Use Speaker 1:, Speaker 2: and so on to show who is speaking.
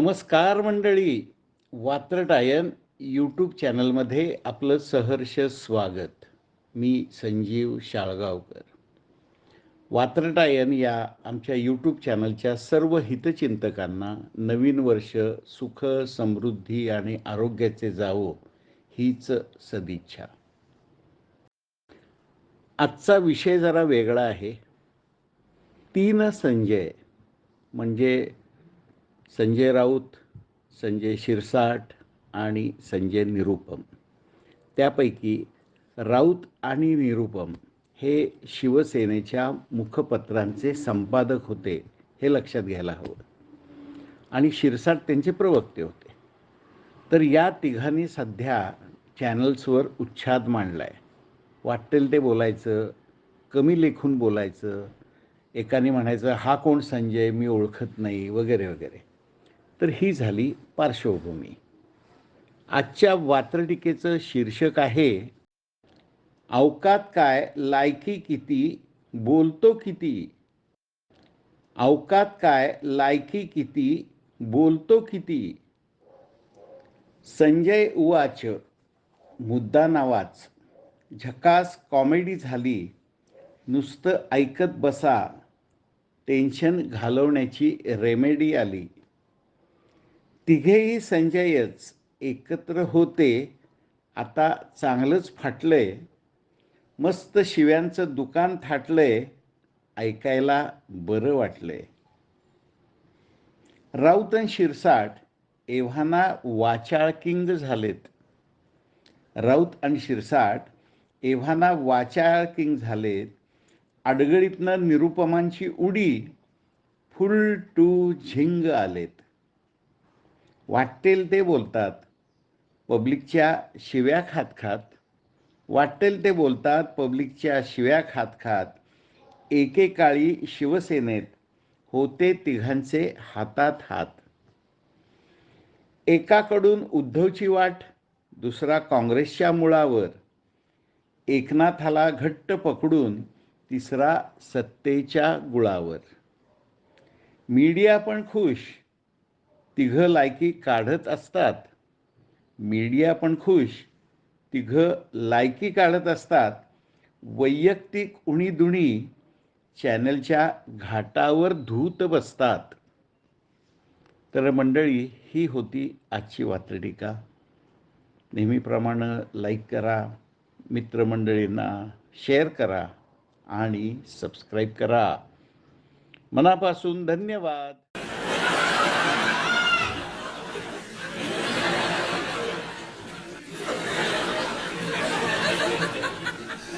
Speaker 1: नमस्कार मंडळी. वात्रटायन यूट्यूब चॅनलमध्ये आपलं सहर्ष स्वागत. मी संजीव शाळगावकर. वात्रटायन या आमच्या यूट्यूब चॅनलच्या सर्व हितचिंतकांना नवीन वर्ष सुख समृद्धी आणि आरोग्याचे जावो हीच सदिच्छा. आजचा विषय जरा वेगळा आहे. तीन संजय म्हणजे संजय राऊत संजय शिरसाट आणि संजय निरुपम. त्यापैकी राऊत आणि निरुपम हे शिवसेनेच्या मुखपत्रांचे संपादक होते हे लक्षात घ्यायला हवं. आणि शिरसाट त्यांचे प्रवक्ते होते. तर या तिघांनी सध्या चॅनल्सवर उच्छाद मांडला आहे वाटेल ते बोलायचं कमी लेखून बोलायचं एकाने म्हणायचं हा कोण संजय? मी ओळखत नाही वगैरे वगैरे. तर ही झाली पार्श्वभूमी. आजच्या वात्रटिकेचं शीर्षक आहे अवकात काय लायकी किती बोलतो किती. अवकात काय लायकी किती बोलतो किती. संजय उवाच मुद्दा नावाच. झकास कॉमेडी झाली नुसतं ऐकत बसा. टेन्शन घालवण्याची रेमेडी आली. तिघेही संजयच एकत्र होते. आता चांगलंच फाटलंय. मस्त शिव्यांचं दुकान थाटलंय. ऐकायला बरं वाटलंय. राऊतन शिरसाट एव्हाना वाचाळ किंग झालेत. राऊत आणि शिरसाट एव्हाना वाचाळ किंग झालेत. अडगळीतनं निरुपमांची उडी फुल टू झिंग आलेत. वाटेल ते बोलतात. पब्लिकच्या शिव्या खात खात वाटेल ते बोलतात पब्लिकच्या शिव्या खात खात एकेकाळी शिवसेनेत होते तिघांचे हातात हात. एकाकडून उद्धवची वाट दुसरा काँग्रेसच्या मुळावर. एकनाथाला घट्ट पकडून तिसरा सत्तेच्या गुळावर. मीडिया पण खुश तिघं लायकी काढत असतात. मीडिया पण खुश. तिघं लायकी काढत असतात. वैयक्तिक उणीदुणी चॅनलच्या घाटावर धूत बसतात. तर मंडळी ही होती आजची वात्रटिका. नेहमीप्रमाणे लाईक करा मित्रमंडळींना शेअर करा आणि सबस्क्राईब करा. मनापासून धन्यवाद.